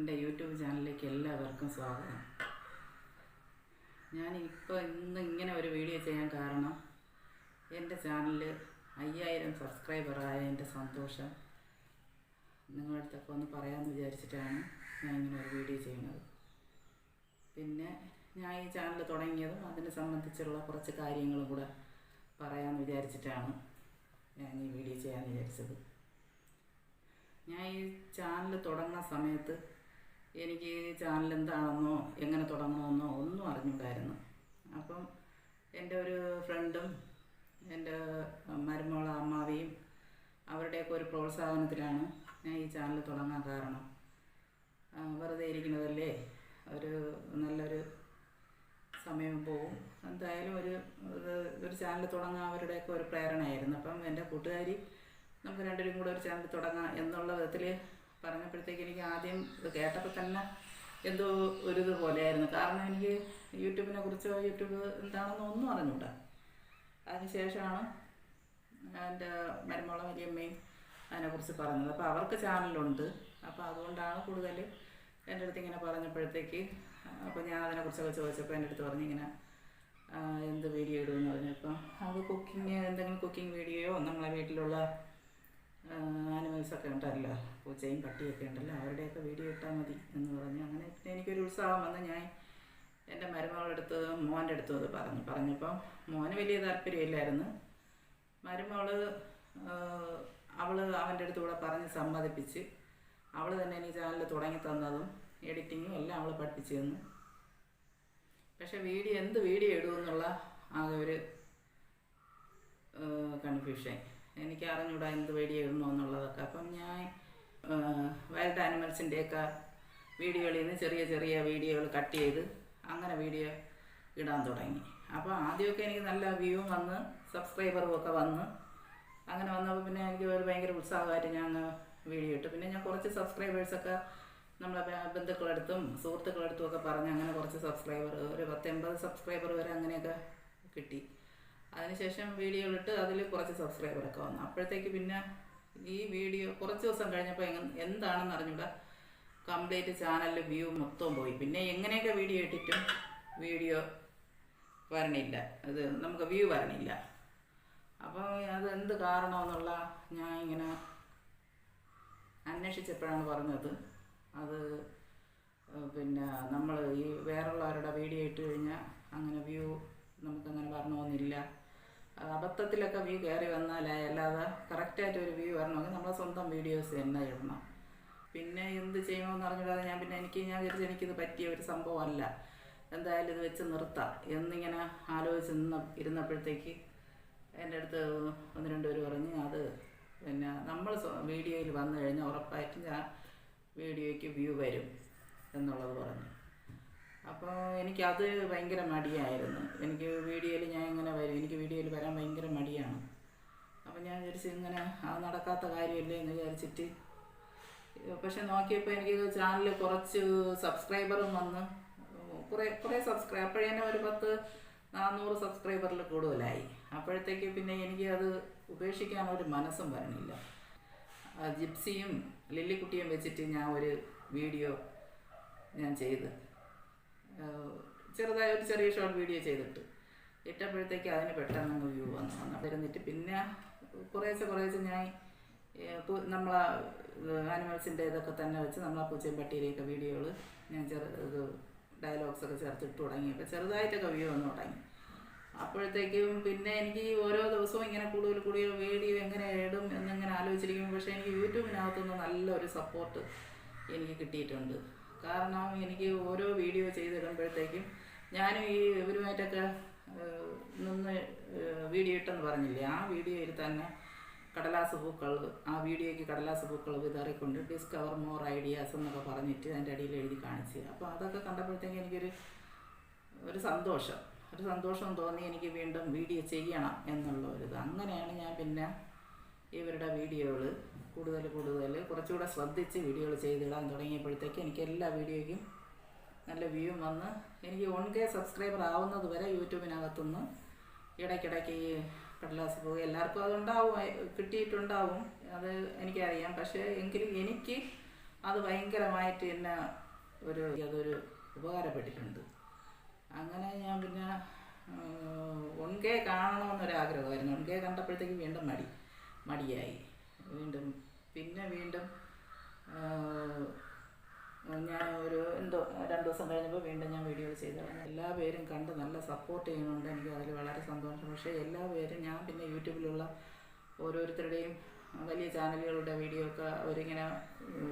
എന്റെ യൂട്യൂബ് ചാനലിലേക്ക് എല്ലാവർക്കും സ്വാഗതം. ഞാൻ ഇപ്പോൾ ഇന്ന് ഇങ്ങനെ ഒരു വീഡിയോ ചെയ്യാൻ കാരണം എന്റെ ചാനലിൽ അയ്യായിരം സബ്സ്ക്രൈബറായ എന്റെ സന്തോഷം. നിങ്ങളുടെ അടുത്തൊക്കെ ഒന്ന് പറയാമെന്ന് വിചാരിച്ചിട്ടാണ് ഞാൻ ഇങ്ങനെ ഒരു വീഡിയോ ചെയ്യുന്നത്. പിന്നെ ഞാൻ ഈ ചാനൽ തുടങ്ങിയതും അതിനെ സംബന്ധിച്ചുള്ള കുറച്ച് കാര്യങ്ങളും കൂടെ പറയാമെന്ന് വിചാരിച്ചിട്ടാണ് ഞാൻ ഈ വീഡിയോ ചെയ്യാൻ വിചാരിച്ചത്. ഞാൻ ഈ ചാനൽ തുടങ്ങുന്ന സമയത്ത് എനിക്ക് ഈ ചാനൽ എന്താണെന്നോ എങ്ങനെ തുടങ്ങണമെന്നോ ഒന്നും അറിഞ്ഞൂടായിരുന്നു അപ്പം എന്റെ ഒരു ഫ്രണ്ടും എന്റെ മരുമോള അമ്മാവിയും അവരുടെയൊക്കെ ഒരു പ്രോത്സാഹനത്തിലാണ് ഞാൻ ഈ ചാനൽ തുടങ്ങാൻ കാരണം. വെറുതെ ഇരിക്കുന്നതല്ലേ? ഒരു നല്ലൊരു സമയം പോവും. എന്തായാലും ഒരു ഒരു ചാനൽ തുടങ്ങാൻ അവരുടെയൊക്കെ ഒരു പ്രേരണയായിരുന്നു. അപ്പം എന്റെ കൂട്ടുകാരി നമുക്ക് രണ്ടുപേരും കൂടെ ഒരു ചാനൽ തുടങ്ങാം എന്നുള്ള വിധത്തിൽ പറഞ്ഞപ്പോഴത്തേക്ക് എനിക്ക് ആദ്യം കേട്ടപ്പോൾ തന്നെ എന്തോ ഒരു ഇത് പോലെയായിരുന്നു. കാരണം എനിക്ക് യൂട്യൂബിനെ കുറിച്ചോ യൂട്യൂബ് എന്താണെന്നോ ഒന്നും അറിഞ്ഞൂടാ. അതിനുശേഷമാണ് എന്റെ മരുമോളെ വലിയമ്മയും അതിനെക്കുറിച്ച് പറഞ്ഞത്. അപ്പോൾ അവർക്ക് ചാനലുണ്ട്. അപ്പോൾ അതുകൊണ്ടാണ് കൂടുതൽ എന്റെ അടുത്ത് ഇങ്ങനെ പറഞ്ഞപ്പോഴത്തേക്ക് അപ്പോൾ ഞാൻ അതിനെക്കുറിച്ചൊക്കെ ചോദിച്ചപ്പോൾ എന്റെ അടുത്ത് പറഞ്ഞു ഇങ്ങനെ എന്ത് വീഡിയോ ഇടുമെന്ന് പറഞ്ഞപ്പോൾ അത് കുക്കിങ് എന്തെങ്കിലും കുക്കിംഗ് വീഡിയോയോ നമ്മളെ വീട്ടിലുള്ള ഒക്കെ ഉണ്ടല്ലോ പൂച്ചയും പട്ടിയൊക്കെ ഉണ്ടല്ലോ അവരുടെയൊക്കെ വീഡിയോ ഇട്ടാൽ മതി എന്ന് പറഞ്ഞു. അങ്ങനെ എനിക്കൊരു ഉത്സാഹം വന്ന് ഞാൻ എന്റെ മരുമകളെടുത്ത് മോന്റെ അടുത്തും അത് പറഞ്ഞു. പറഞ്ഞപ്പം മോന് വലിയ താല്പര്യമില്ലായിരുന്നു. മരുമകൾ അവൾ അവന്റെ അടുത്ത് കൂടെ പറഞ്ഞ് സമ്മതിപ്പിച്ച് അവൾ തന്നെ എനിക്ക് ചാനൽ തുടങ്ങി തന്നതും എഡിറ്റിങ്ങും എല്ലാം അവൾ പഠിപ്പിച്ചു തന്നു. പക്ഷെ വീഡിയോ എന്ത് വീഡിയോ ഇടുമെന്നുള്ള ആകെ ഒരു കൺഫ്യൂഷൻ എനിക്ക് അറിഞ്ഞൂടാ എന്ത് ഇടണോ എന്നുള്ളതൊക്കെ. അപ്പം ഞാൻ വൈൽഡ് ആനിമൽസിന്റെയൊക്കെ വീഡിയോകളിൽ നിന്ന് ചെറിയ ചെറിയ വീഡിയോകൾ കട്ട് ചെയ്ത് അങ്ങനെ വീഡിയോ ഇടാൻ തുടങ്ങി. അപ്പോൾ ആദ്യമൊക്കെ എനിക്ക് നല്ല വ്യൂവും വന്ന് സബ്സ്ക്രൈബറും ഒക്കെ വന്ന്. അങ്ങനെ വന്നപ്പോൾ പിന്നെ എനിക്ക് ഒരു ഭയങ്കര ഉത്സാഹമായിട്ട് ഞാൻ വീഡിയോ ഇട്ടു. പിന്നെ ഞാൻ കുറച്ച് സബ്സ്ക്രൈബേഴ്സൊക്കെ നമ്മളെ ബന്ധുക്കളെടുത്തും സുഹൃത്തുക്കളടുത്തും ഒക്കെ പറഞ്ഞ് അങ്ങനെ കുറച്ച് സബ്സ്ക്രൈബർ ഒരു പത്തെൺപത് സബ്സ്ക്രൈബർ വരെ അങ്ങനെയൊക്കെ കിട്ടി. അതിനുശേഷം വീഡിയോ ഇട്ട് അതിൽ കുറച്ച് സബ്സ്ക്രൈബറൊക്കെ വന്നു. അപ്പോഴത്തേക്ക് പിന്നെ ഈ വീഡിയോ കുറച്ച് ദിവസം കഴിഞ്ഞപ്പോൾ എന്താണെന്ന് അറിഞ്ഞൂടാ. കംപ്ലീറ്റ് ചാനലിൽ വ്യൂ മൊത്തം പോയി. പിന്നെ എങ്ങനെയൊക്കെ വീഡിയോ ഇട്ടിട്ടും വീഡിയോ വരണില്ല. അത് നമുക്ക് വ്യൂ വരണില്ല. അപ്പം അത് എന്ത് കാരണമെന്നുള്ള ഞാൻ ഇങ്ങനെ അന്വേഷിച്ചപ്പോഴാണ് പറഞ്ഞത്. അത് പിന്നെ നമ്മൾ ഈ വേറുള്ളവരുടെ വീഡിയോ ഇട്ട് കഴിഞ്ഞാൽ അങ്ങനെ വ്യൂ നമുക്കങ്ങനെ വരണമെന്നില്ല. അബദ്ധത്തിലൊക്കെ വ്യൂ കയറി വന്നാലേ അല്ലാതെ കറക്റ്റായിട്ട് ഒരു വ്യൂ വരണമെങ്കിൽ നമ്മളെ സ്വന്തം വീഡിയോസ് തന്നെ ഇടണം. പിന്നെ എന്ത് ചെയ്യണമെന്ന് അറിഞ്ഞിടാതെ ഞാൻ പിന്നെ എനിക്ക് ഞാൻ വിചാരിച്ചു എനിക്കിത് പറ്റിയ ഒരു സംഭവമല്ല. എന്തായാലും ഇത് വെച്ച് നിർത്താം. എന്നിങ്ങനെ ആലോചിച്ച് നിന്ന് ഇരുന്നപ്പോഴത്തേക്ക് എന്റെ അടുത്ത് ഒന്ന് രണ്ട് പേര് പറഞ്ഞ് അത് പിന്നെ നമ്മൾ വീഡിയോയിൽ വന്നു കഴിഞ്ഞാൽ ഉറപ്പായിട്ടും ഞാൻ വീഡിയോയ്ക്ക് വ്യൂ വരും എന്നുള്ളത് പറഞ്ഞു. അപ്പോൾ എനിക്കത് ഭയങ്കര മടിയായിരുന്നു. എനിക്ക് വീഡിയോയിൽ ഞാൻ ഇങ്ങനെ വരും. എനിക്ക് വീഡിയോയിൽ വരാൻ ഭയങ്കര മടിയാണ് അപ്പോൾ ഞാൻ വിചാരിച്ചു ഇങ്ങനെ അത് നടക്കാത്ത കാര്യമല്ലേ എന്ന് വിചാരിച്ചിട്ട്. പക്ഷെ നോക്കിയപ്പോൾ എനിക്ക് ചാനലിൽ കുറച്ച് സബ്സ്ക്രൈബറും വന്ന് കുറേ കുറേ സബ്സ്ക്രൈബ് അപ്പോഴേനെ ഒരു പത്ത് നാനൂറ് സബ്സ്ക്രൈബറിൽ കൂടുതലായി. അപ്പോഴത്തേക്ക് പിന്നെ എനിക്ക് അത് ഉപേക്ഷിക്കാൻ ഒരു മനസ്സും വരണില്ല. ജിപ്സിയും ലില്ലിക്കുട്ടിയും വെച്ചിട്ട് ഞാൻ ഒരു വീഡിയോ ഞാൻ ചെയ്ത്. ചെറുതായ ഒരു ചെറിയ ഷോർട്ട് വീഡിയോ ചെയ്തിട്ട്. ഇട്ടപ്പോഴത്തേക്ക് അതിന് പെട്ടെന്ന് വ്യൂ വന്നു. വന്നു. പിന്നെ കുറേശ്ശെ കുറേശ്ശെ ഞാൻ നമ്മളെ ആനിമൽസിന്റെ ഇതൊക്കെ തന്നെ വെച്ച് നമ്മളെ പൂച്ചയും പട്ടിയിലെയൊക്കെ വീഡിയോകൾ ഞാൻ ചെറു ഇത് ഡയലോഗ്സ് ഒക്കെ ചേർത്തിട്ട് തുടങ്ങിയപ്പോൾ ചെറുതായിട്ടൊക്കെ വ്യൂ വന്നു തുടങ്ങി. അപ്പോഴത്തേക്കും പിന്നെ എനിക്ക് ഓരോ ദിവസവും ഇങ്ങനെ കൂടുതൽ കൂടുതൽ വീഡിയോ എങ്ങനെ ഇടും എന്നിങ്ങനെ ആലോചിച്ചിരിക്കും പക്ഷേ എനിക്ക് യൂട്യൂബിനകത്തുനിന്ന് നല്ലൊരു സപ്പോർട്ട് എനിക്ക് കിട്ടിയിട്ടുണ്ട്. കാരണം എനിക്ക് ഓരോ വീഡിയോ ചെയ്തിടുമ്പോഴത്തേക്കും ഞാനും ഈ ഇവരുമായിട്ടൊക്കെ നിന്ന് വീഡിയോ ഇട്ടെന്ന് പറഞ്ഞില്ലേ? ആ വീഡിയോയിൽ തന്നെ കടലാസ് പൂക്കൾ ആ വീഡിയോയ്ക്ക് കടലാസ് പൂക്കൾ വിതറിക്കൊണ്ട് ഡിസ്കവർ മോർ ഐഡിയാസ് എന്നൊക്കെ പറഞ്ഞിട്ട് അതിന്റെ അടിയിൽ എഴുതി കാണിച്ച്. അപ്പോൾ അതൊക്കെ കണ്ടപ്പോഴത്തേക്ക് എനിക്കൊരു ഒരു സന്തോഷം. ഒരു സന്തോഷം തോന്നി എനിക്ക് വീണ്ടും വീഡിയോ ചെയ്യണം എന്നുള്ള ഒരു ഇത്. അങ്ങനെയാണ് ഞാൻ പിന്നെ ഇവരുടെ വീഡിയോകൾ കൂടുതൽ കൂടുതൽ കുറച്ചുകൂടെ ശ്രദ്ധിച്ച് വീഡിയോകൾ ചെയ്തിടാൻ തുടങ്ങിയപ്പോഴത്തേക്ക് എനിക്ക് എല്ലാ വീഡിയോയ്ക്കും നല്ല വ്യൂ വന്ന് എനിക്ക് വൺ കെ സബ്സ്ക്രൈബർ ആവുന്നത് വരെ യൂട്യൂബിനകത്തുനിന്ന് ഇടയ്ക്കിടയ്ക്ക് ഈ കടലാസ് പോകുക എല്ലാവർക്കും അതുണ്ടാവും കിട്ടിയിട്ടുണ്ടാവും. അത് എനിക്കറിയാം. പക്ഷേ എങ്കിലും എനിക്ക് അത് ഭയങ്കരമായിട്ട് എന്നെ ഒരു അതൊരു ഉപകാരപ്പെട്ടിട്ടുണ്ട്. അങ്ങനെ ഞാൻ പിന്നെ ഒൺകെ കാണണമെന്നൊരാഗ്രഹമായിരുന്നു. ഒൺകെ കണ്ടപ്പോഴത്തേക്കും വീണ്ടും മടി മടിയായി. വീണ്ടും പിന്നെ വീണ്ടും ഞാൻ ഒരു എന്തോ രണ്ട് ദിവസം കഴിഞ്ഞപ്പോൾ വീണ്ടും ഞാൻ വീഡിയോ ചെയ്തു. എല്ലാ പേരും കണ്ട് നല്ല സപ്പോർട്ട് ചെയ്യുന്നുണ്ട്. എനിക്ക് അതിൽ വളരെ സന്തോഷം. പക്ഷേ എല്ലാ പേരും ഞാൻ പിന്നെ യൂട്യൂബിലുള്ള ഓരോരുത്തരുടെയും വലിയ ചാനലുകളുടെ വീഡിയോ ഒക്കെ അവരിങ്ങനെ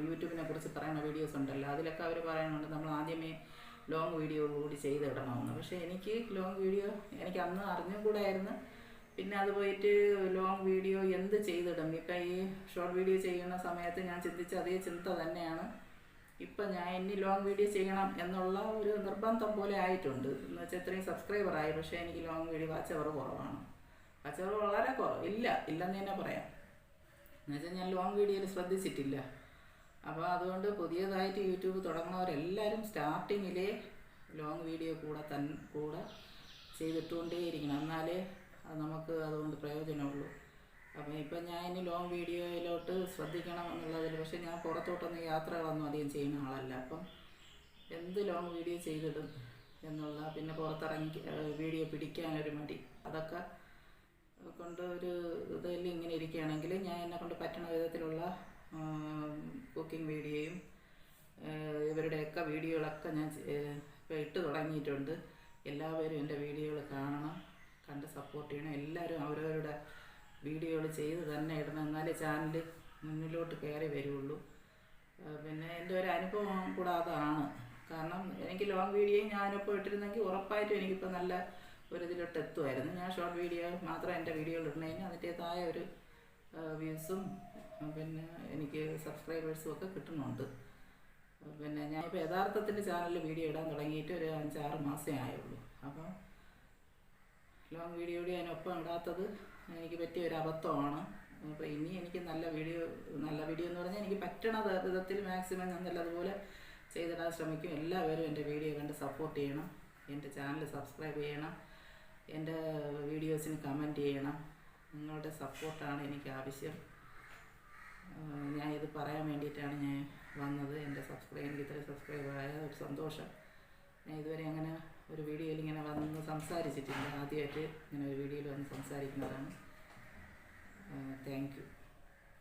യൂട്യൂബിനെ കുറിച്ച് പറയുന്ന വീഡിയോസ് ഉണ്ടല്ലോ. അതിലൊക്കെ അവർ പറയുന്നുണ്ട് നമ്മൾ ആദ്യമേ ലോങ് വീഡിയോ കൂടി ചെയ്തിടണമെന്ന് പക്ഷേ എനിക്ക് ലോങ് വീഡിയോ എനിക്ക് അന്ന് അറിഞ്ഞും കൂടായിരുന്നു. പിന്നെ അത് പോയിട്ട് ലോങ് വീഡിയോ എന്ത് ചെയ്തിടും? ഇപ്പം ഈ ഷോർട്ട് വീഡിയോ ചെയ്യുന്ന സമയത്ത് ഞാൻ ചിന്തിച്ച അതേ ചിന്ത തന്നെയാണ്. ഇപ്പം ഞാൻ ഇനി ലോങ് വീഡിയോ ചെയ്യണം എന്നുള്ള ഒരു നിർബന്ധം പോലെ ആയിട്ടുണ്ട്. എന്ന് വെച്ചാൽ ഇത്രയും സബ്സ്ക്രൈബർ ആയി. പക്ഷേ എനിക്ക് ലോങ് വീഡിയോ വാച്ച് അവർ കുറവാണ്. വാച്ച് അവർ വളരെ കുറവ് ഇല്ല. ഇല്ലെന്ന് തന്നെ പറയാം. എന്നുവെച്ചാൽ ഞാൻ ലോങ് വീഡിയോയിൽ ശ്രദ്ധിച്ചിട്ടില്ല. അപ്പോൾ അതുകൊണ്ട് പുതിയതായിട്ട് യൂട്യൂബ് തുടങ്ങുന്നവരെല്ലാവരും സ്റ്റാർട്ടിങ്ങിലെ ലോങ് വീഡിയോ കൂടെ തൻ കൂടെ ചെയ്തിട്ടുകൊണ്ടേയിരിക്കണം എന്നാലേ അത് നമുക്ക് അതുകൊണ്ട് പ്രയോജനമുള്ളൂ. അപ്പം ഇപ്പം ഞാൻ ഇനി ലോങ് വീഡിയോയിലോട്ട് ശ്രദ്ധിക്കണം എന്നുള്ളതിൽ പക്ഷേ ഞാൻ പുറത്തോട്ടൊന്നും യാത്രകളൊന്നും അധികം ചെയ്യുന്ന ആളല്ല. അപ്പം എന്ത് ലോങ് വീഡിയോ ചെയ്തിടും എന്നുള്ള പിന്നെ പുറത്തിറങ്ങി വീഡിയോ പിടിക്കാനൊരു മടി. അതൊക്കെ കൊണ്ട് ഒരു ഇതിൽ ഇങ്ങനെ ഇരിക്കുകയാണെങ്കിൽ ഞാൻ എന്നെ കൊണ്ട് പറ്റുന്ന വിധത്തിലുള്ള കുക്കിംഗ് വീഡിയോയും ഇവരുടെയൊക്കെ വീഡിയോകളൊക്കെ ഞാൻ ഇപ്പോൾ ഇട്ട് തുടങ്ങിയിട്ടുണ്ട്. എല്ലാവരും എന്റെ വീഡിയോകൾ കാണണം കണ്ട് സപ്പോർട്ട് ചെയ്യണം. എല്ലാവരും അവരവരുടെ വീഡിയോകൾ ചെയ്ത് തന്നെ ഇടണം. എന്നാലേ ചാനൽ മുന്നിലോട്ട് കയറി വരുള്ളൂ. പിന്നെ എന്റെ ഒരു അനുഭവം കൂടെ അതാണ്. കാരണം എനിക്ക് ലോങ് വീഡിയോ ഞാനിപ്പോൾ ഇട്ടിരുന്നെങ്കിൽ ഉറപ്പായിട്ടും എനിക്കിപ്പോൾ നല്ല ഒരു ഇതിലോട്ട് എത്തുമായിരുന്നു. ഞാൻ ഷോർട്ട് വീഡിയോ മാത്രം എന്റെ വീഡിയോകൾ ഇടണതിന് അതിന്റേതായ ഒരു വ്യൂസും പിന്നെ എനിക്ക് സബ്സ്ക്രൈബേഴ്സും ഒക്കെ കിട്ടുന്നുണ്ട്. പിന്നെ ഞാൻ ഇപ്പോൾ യഥാർത്ഥത്തിൽ ചാനലിൽ വീഡിയോ ഇടാൻ തുടങ്ങിയിട്ട് ഒരു അഞ്ചാറ് മാസമേ ആയുള്ളൂ. അപ്പം ലോങ് വീഡിയോ ഞാനൊപ്പം ഇടാത്തത് എനിക്ക് പറ്റിയ ഒരു അബദ്ധമാണ്. അപ്പോൾ ഇനി എനിക്ക് നല്ല വീഡിയോ നല്ല വീഡിയോ എന്ന് പറഞ്ഞാൽ എനിക്ക് പറ്റണ വിധത്തിൽ മാക്സിമം ഞാൻ നല്ലതുപോലെ ചെയ്തിടാൻ ശ്രമിക്കും. എല്ലാവരും എന്റെ വീഡിയോ കണ്ട് സപ്പോർട്ട് ചെയ്യണം. എന്റെ ചാനൽ സബ്സ്ക്രൈബ് ചെയ്യണം. എന്റെ വീഡിയോസിന് കമന്റ് ചെയ്യണം. നിങ്ങളുടെ സപ്പോർട്ടാണ് എനിക്ക് ആവശ്യം. ഞാൻ ഇത് പറയാൻ വേണ്ടിയിട്ടാണ് ഞാൻ വന്നത്. എന്റെ സബ്സ്ക്രൈബ് എനിക്ക് ഇത്ര ആയ ഒരു സന്തോഷം. ഞാൻ ഇതുവരെ അങ്ങനെ ഒരു വീഡിയോയിൽ ഇങ്ങനെ വന്ന് സംസാരിച്ചിട്ടില്ല. ആദ്യമായിട്ട് ഇങ്ങനെ ഒരു വീഡിയോയിൽ വന്ന് സംസാരിക്കുന്നതാണ്. Thank you